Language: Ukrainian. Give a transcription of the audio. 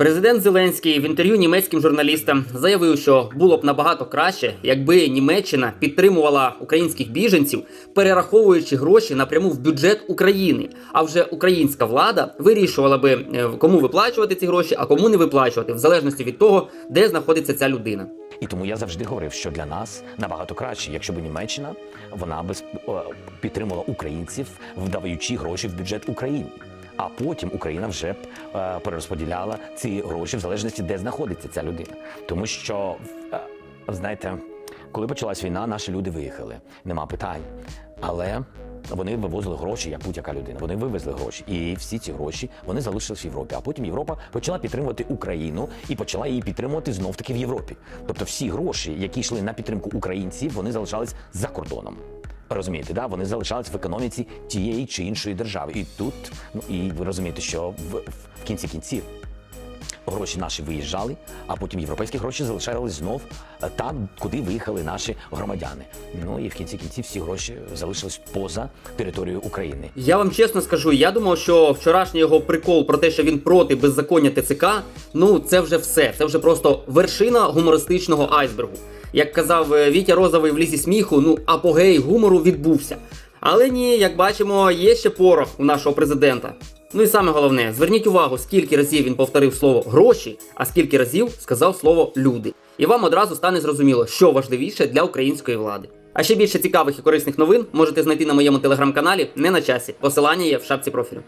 Президент Зеленський в інтерв'ю німецьким журналістам заявив, що було б набагато краще, якби Німеччина підтримувала українських біженців, перераховуючи гроші напряму в бюджет України. А вже українська влада вирішувала би е, кому виплачувати ці гроші, а кому не виплачувати, в залежності від того, де знаходиться ця людина. І тому я завжди говорив, що для нас набагато краще, якщо б Німеччина вона би підтримувала українців, вдаючи гроші в бюджет України. А потім Україна вже б е, перерозподіляла ці гроші в залежності, де знаходиться ця людина. Тому що, е, знаєте, коли почалась війна, наші люди виїхали. Нема питань. Але вони вивозили гроші, як будь-яка людина. Вони вивезли гроші, і всі ці гроші вони залишились в Європі. А потім Європа почала підтримувати Україну і почала її підтримувати знов таки в Європі. Тобто, всі гроші, які йшли на підтримку українців, вони залишались за кордоном. Розумієте, да? вони залишались в економіці тієї чи іншої держави. І тут, ну і ви розумієте, що в, в кінці кінців гроші наші виїжджали, а потім європейські гроші залишались знов е, там, куди виїхали наші громадяни. Ну і в кінці кінців всі гроші залишились поза територією України. Я вам чесно скажу, я думав, що вчорашній його прикол про те, що він проти беззаконня ТЦК, ну це вже все. Це вже просто вершина гумористичного айсбергу. Як казав е, Вітя Розовий в лісі сміху, ну апогей гумору відбувся. Але ні, як бачимо, є ще порох у нашого президента. Ну і саме головне, зверніть увагу, скільки разів він повторив слово гроші, а скільки разів сказав слово люди. І вам одразу стане зрозуміло, що важливіше для української влади. А ще більше цікавих і корисних новин можете знайти на моєму телеграм-каналі не на часі. Посилання є в шапці профілю.